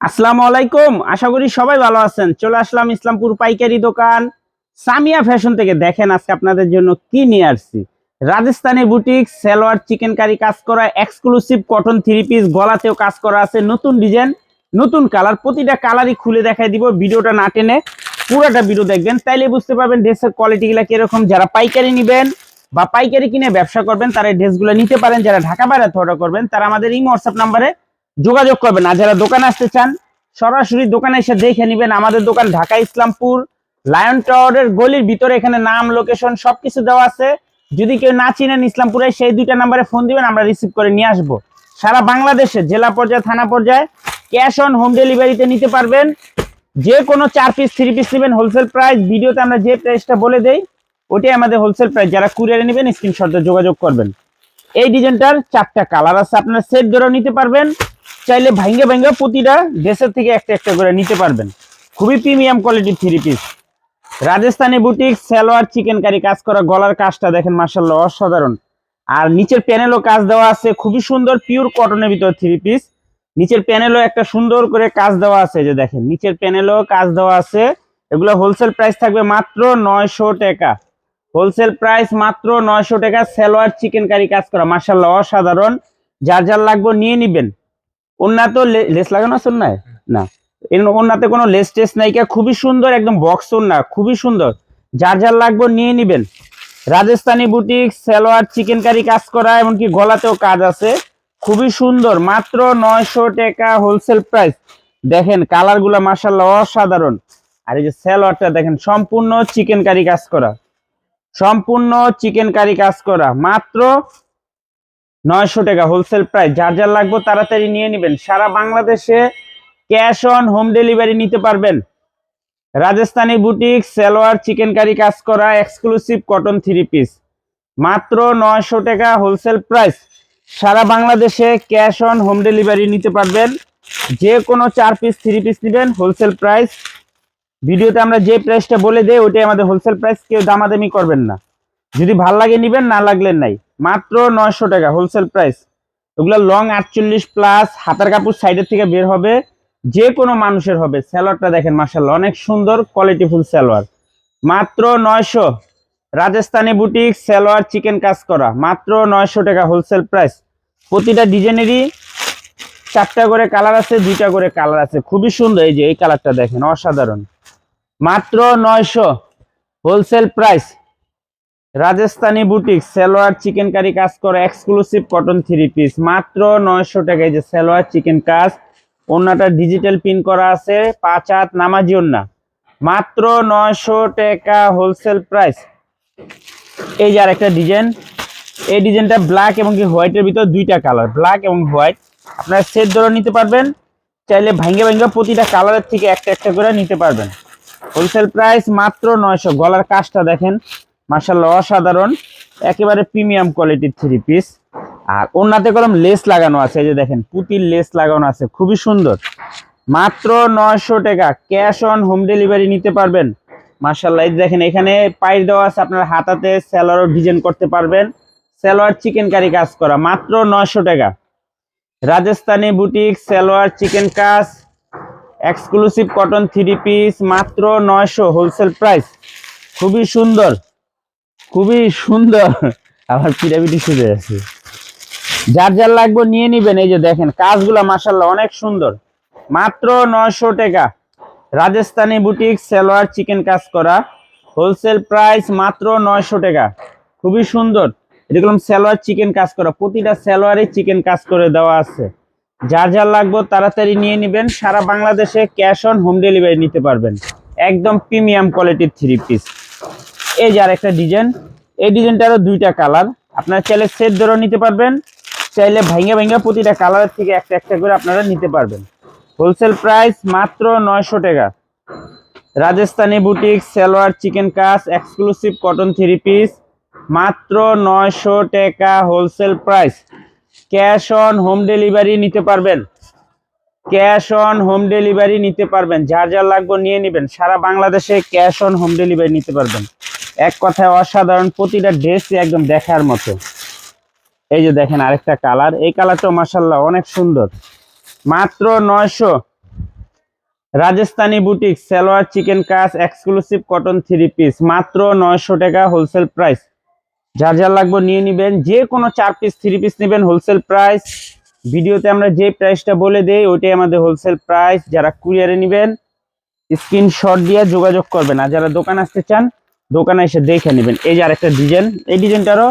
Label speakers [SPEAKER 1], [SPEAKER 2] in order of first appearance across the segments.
[SPEAKER 1] আসসালামু আলাইকুম। আশা করি সবাই ভালো আছেন। চলে আসলাম ইসলামপুর পাইকারি দোকান। সামিয়া ফ্যাশন থেকে দেখেন আজকে আপনাদের জন্য কি নিয়ে আসছি। রাজস্থানি বুটিক সালোয়ার, চিকেন কারি কাজ করা এক্সক্লুসিভ কটন থ্রি পিস গলাতেও কাজ করা আছে। নতুন ডিজাইন নতুন কালার প্রতিটা কালারই খুলে দেখাই দিব। ভিডিওটা না টেনে পুরোটা ভিডিও দেখবেন। তাইলে বুঝতে পারবেন ড্রেসের কোয়ালিটিগুলো কীরকম। যারা পাইকারি নেবেন বা পাইকারি কিনে ব্যবসা করবেন, তারা ড্রেসগুলো নিতে পারেন। যারা ঢাকা বাইরে অর্ডার করবেন, তারা আমাদের এই হোয়াটসঅ্যাপ নাম্বারে যোগাযোগ করবেন। আর যারা দোকানে আসতে চান, সরাসরি দোকানে এসে দেখে নেবেন আমাদের দোকান ঢাকা ইসলামপুর, লায়ন টাওয়ারের গলির ভিতরে এখানে নাম, লোকেশন সবকিছু দেওয়া আছে। যদি কেউ না চিনেন ইসলামপুরে, সেই দুইটা নাম্বারে ফোন দিবেন, আমরা রিসিভ করে নিয়ে আসব। সারা বাংলাদেশে, জেলা পর্যায়ে, থানা পর্যায়ে, ক্যাশ অন হোম ডেলিভারিতে নিতে পারবেন। যে কোনো চার পিস থ্রি পিস নেবেন হোলসেল প্রাইস ভিডিওতে আমরা যে প্রাইসটা বলে দেই, ওটাই আমাদের হোলসেল প্রাইস যারা কুরিয়ারে নেবেন স্ক্রিনশটে যোগাযোগ করবেন। এই ডিজাইনটার চারটা কালার আছে, আপনারা সেট ধরেও নিতে পারবেন। চাইলে ভাঙ্গে ভাঙ্গে প্রতিটা ড্রেসের থেকে একটা একটা করে নিতে পারবেন। খুবই প্রিমিয়াম কোয়ালিটির three piece Rajasthani boutique salwar chikankari কাজ করা গলার কাজটা দেখেন মার্শাল্লাহ অসাধারণ। আর নিচের প্যানেলও কাজ দেওয়া আছে, খুবই সুন্দর পিওর কটনের ভিতর থ্রি পিস নিচের প্যানেলও একটা সুন্দর করে কাজ দেওয়া আছে, যে দেখেন, নিচের প্যানেলও কাজ দেওয়া আছে। এগুলো হোলসেল প্রাইস থাকবে মাত্র নয়শো টাকা। হোলসেল প্রাইস মাত্র নয়শো টাকা, সালোয়ার চিকেন কারি কাজ করা মার্শাল্লাহ অসাধারণ। যার যার লাগবে নিয়ে নিবেন। ওনার তো লেস লাগানো আছে না। এর ওনাতে কোনো লেস টেস নাই খুবই সুন্দর একদম বক্স ওনা খুবই সুন্দর। যার যার লাগবে নিয়ে নিবেন। রাজস্থানি বুটিক, সালোয়ার চিকেন কারি কাজ করা, এমনকি গলাতেও কাজ আছে। খুবই সুন্দর, মাত্র নয়শো টাকা হোলসেল প্রাইস দেখেন কালারগুলা মার্শাল্লাহ অসাধারণ। আর এই যে সালোয়ারটা দেখেন, সম্পূর্ণ চিকেন কারি কাজ করা। সম্পূর্ণ চিকেন কারি কাজ করা। মাত্র নয়শো টাকা হোলসেল প্রাইস যার যার লাগবে তাড়াতাড়ি নিয়ে নেবেন। সারা বাংলাদেশে ক্যাশ অন হোম ডেলিভারি নিতে পারবেন। রাজস্থানি বুটিক সালোয়ার চিকেন কারি কাজ করা এক্সক্লুসিভ কটন থ্রি পিস মাত্র নয়শো টাকা হোলসেল প্রাইস সারা বাংলাদেশে ক্যাশ অন হোম ডেলিভারি নিতে পারবেন। যে কোনো চার পিস থ্রি পিস নেবেন হোলসেল প্রাইস ভিডিওতে আমরা যে প্রাইসটা বলে দেই ওটাই আমাদের হোলসেল প্রাইস কেউ দামাদামি করবেন না। যদি ভালো লাগে নিবেন, না লাগলে নাই। মাত্র নয়শো টাকা হোলসেল প্রাইস ওগুলো লং আটচল্লিশ প্লাস হাতার কাপড় সাইডের থেকে বের হবে, যে কোনো মানুষের হবে। স্যালোয়ারটা দেখেন মার্শাল্লাহ অনেক সুন্দর কোয়ালিটিফুল স্যালোয়ার মাত্র নয়শো। রাজস্থানি বুটিক সালোয়ার চিকেন কাজ করা, মাত্র নয়শো টাকা হোলসেল প্রাইস প্রতিটা ডিজাইনেরই চারটা করে কালার আছে, দুইটা করে কালার আছে। খুবই সুন্দর এই যে, এই কালারটা দেখেন, অসাধারণ। মাত্র নয়শো। Wholesale price Rajasthani boutique, salwar chikankari কাজ করা এক্সক্লুসিভ কটন থ্রি পিস মাত্র নয়শো টাকায় যে সালোয়ার চিকেন কাজ ওন্নাটা ডিজিটাল পিন করা আছে, পাঁচ হাত নামাজি ওন্না মাত্র নয়শো টাকা হোলসেল প্রাইস এই যে আরেকটা ডিজাইন এই ডিজাইনটা ব্ল্যাক এবং কি হোয়াইটের ভিতর দুইটা কালার ব্ল্যাক এবং হোয়াইট আপনারা সেট ধরে নিতে পারবেন, চাইলে ভাঙ্গে ভাঙ্গে প্রতিটা কালারের থেকে একটা একটা করে নিতে পারবেন। হোলসেল প্রাইস মাত্র নয়শো। গলার কাজটা দেখেন। মার্শাল্লাহ অসাধারণ। একেবারে প্রিমিয়াম কোয়ালিটির থ্রি পিস। আর ওনাতে কলম লেস লাগানো আছে, এই যে দেখেন, পুতির লেস লাগানো আছে, খুবই সুন্দর। মাত্র নয়শো টাকা, ক্যাশ অন হোম ডেলিভারি নিতে পারবেন। মার্শাল্লাহ দেখেন, এখানে পাইর দেওয়া আছে, আপনার হাতাতে স্যালোয়ারও ডিজাইন করতে পারবেন। স্যালোয়ার চিকেন কারি কাজ করা, মাত্র নয়শো টাকা। রাজস্থানি বুটিক সালোয়ার চিকেন কাজ, এক্সক্লুসিভ কটন থ্রি পিস, মাত্র নয়শো, হোলসেল প্রাইস। খুবই সুন্দর। খুবই সুন্দর। আবার পিরামিডি সুজে আছে। যার যার লাগবে নিয়ে নিবেন, এই যে দেখেন, কাজগুলা মাসাল্লাহ অনেক সুন্দর। মাত্র নয়শো টাকা। রাজস্থানি বুটিক, সালোয়ার, চিকেন কাজ করা। হোলসেল প্রাইস মাত্র নয়শো টাকা। খুবই সুন্দর। এরকম সালোয়ার, চিকেন কাজ করা। প্রতিটা সালোয়ারে চিকেন কাজ করে দেওয়া আছে। যার যার লাগবে তাড়াতাড়ি নিয়ে নেবেন। সারা বাংলাদেশে ক্যাশ অন হোম ডেলিভারি নিতে পারবেন। একদম প্রিমিয়াম কোয়ালিটির থ্রি পিস। এই যে আরেকটা ডিজাইন, এই ডিজাইনটারও দুইটা কালার। আপনারা চাইলে সেট ধরেও নিতে পারবেন, চাইলে ভাঙ্গে ভাঙ্গে প্রতিটা কালারের থেকে একটা একটা করে আপনারা নিতে পারবেন। হোলসেল প্রাইস মাত্র নয়শো টাকা। রাজস্থানি বুটিক সালোয়ার চিকেন কাজ এক্সক্লুসিভ কটন থ্রি পিস মাত্র নয়শো টাকা wholesale price cash on home delivery নিতে পারবেন। ক্যাশ অন হোম ডেলিভারি নিতে পারবেন। যার যার লাগবে নিয়ে নেবেন। সারা বাংলাদেশে ক্যাশ অন হোম ডেলিভারি নিতে পারবেন। এক কথায় অসাধারণ, প্রতিটা ড্রেসই একদম দেখার মতো। এই যে দেখেন আরেকটা কালার এই কালারটা মাসাল্লাহ অনেক সুন্দর। মাত্র নয়শো। রাজস্থানি বুটিক সালোয়ার চিকেন কাজ এক্সক্লুসিভ কটন থ্রি পিস মাত্র নয়শো টাকা হোলসেল প্রাইস যার যার লাগবে নিয়ে নেবেন, যে কোনো চার পিস থ্রি পিস নেবেন হোলসেল প্রাইস ভিডিওতে আমরা যে প্রাইসটা বলে দেই, ওইটাই আমাদের হোলসেল প্রাইস যারা কুরিয়ারে নেবেন স্ক্রিনশট দিয়ে যোগাযোগ করবেন। আর যারা দোকান আসতে চান দোকানে এসে দেখে নেবেন। এই যে আরেকটা ডিজাইন, এই ডিজাইনটারও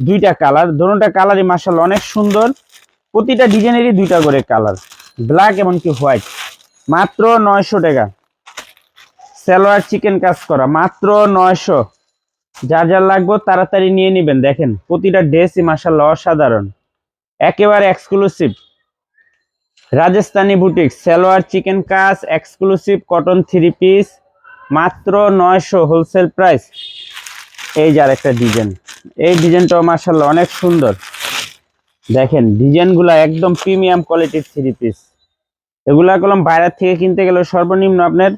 [SPEAKER 1] দুইটা কালার। দোনোটা কালারই মার্শাল অনেক সুন্দর। প্রতিটা ডিজাইনেরই দুইটা করে কালার। ব্ল্যাক এমনকি হোয়াইট। মাত্র নয়শো টাকা। সালোয়ার চিকেন কাজ করা। মাত্র নয়শো। যার যার লাগবে তাড়াতাড়ি নিয়ে নেবেন। দেখেন, প্রতিটা ড্রেসই মার্শাল অসাধারণ। একেবারে এক্সক্লুসিভ রাজস্থানি বুটিক সালোয়ার চিকেন কাজ এক্সক্লুসিভ কটন থ্রি পিস মাত্র নয়শো হোলসেল প্রাইস এই যার একটা ডিজাইন এই ডিজাইনটাও মার্শাল্লাহ অনেক সুন্দর। দেখেন ডিজাইনগুলো একদম প্রিমিয়াম কোয়ালিটির থ্রি পিস এগুলা কলম বাইরের থেকে কিনতে গেলে সর্বনিম্ন আপনার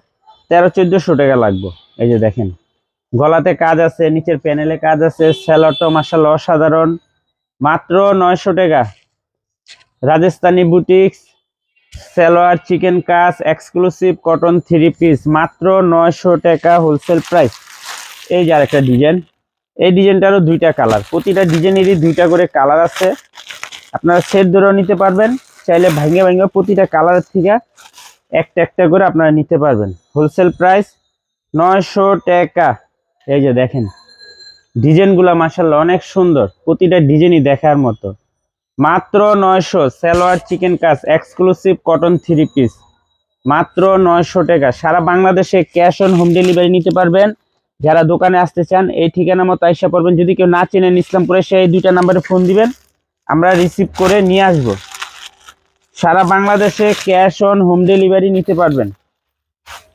[SPEAKER 1] তেরো, চোদ্দোশো টাকা লাগবে। এই যে দেখেন, গলাতে কাজ আছে, নিচের প্যানেলে কাজ আছে স্যালোটো মার্শাল্লাহ অসাধারণ। মাত্র নয়শো টাকা। রাজস্থানি বুটিক্স সালোয়ার, চিকেন কাজ এক্সক্লুসিভ কটন থ্রি পিস মাত্র নয়শো টাকা হোলসেল প্রাইস এই যে আরেকটা ডিজাইন এই ডিজাইনটারও দুইটা কালার প্রতিটা ডিজাইনেরই দুইটা করে কালার আছে। আপনারা সেট ধরেও নিতে পারবেন। চাইলে ভাঙে ভাঙে প্রতিটা কালারের থেকে একটা একটা করে আপনারা নিতে পারবেন। হোলসেল প্রাইস নয়শো টাকা। এই যে দেখেন ডিজাইনগুলো মাসাল্লাহ অনেক সুন্দর। প্রতিটা ডিজাইনই দেখার মতো। মাত্র নয়শো সালোয়ার চিকেন কাজ এক্সক্লুসিভ কটন থ্রি পিস মাত্র নয়শো টাকা। সারা বাংলাদেশে ক্যাশ অন হোম ডেলিভারি নিতে পারবেন। যারা দোকানে আসতে চান, এই ঠিকানা মতো আইসা পড়বেন। যদি কেউ না চেনেন ইসলামপুরে, সেই দুইটা নাম্বারে ফোন দিবেন। আমরা রিসিভ করে নিয়ে আসব। সারা বাংলাদেশে ক্যাশ অন হোম ডেলিভারি নিতে পারবেন।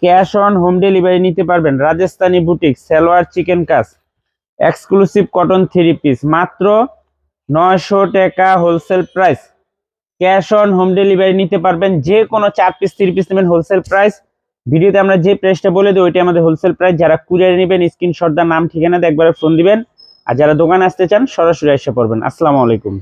[SPEAKER 1] ক্যাশ অন হোম ডেলিভারি নিতে পারবেন। রাজস্থানি বুটিক সালোয়ার চিকেন কাজ এক্সক্লুসিভ কটন থ্রি পিস মাত্র নয়শো টাকা wholesale price cash on home delivery নিতে পারবেন যে কোনো চার পিস থ্রি পিস নেবেন হোলসেল প্রাইস ভিডিওতে আমরা যে প্রাইসটা বলে দিই ওইটা আমাদের হোলসেল প্রাইস যারা কুরিয়ারে নেবেন স্ক্রিনশট দা নাম, ঠিকানা দিয়ে একবারে ফোন দিবেন। আর যারা দোকানে আসতে চান, সরাসরি এসে পড়বেন। আসসালামু আলাইকুম।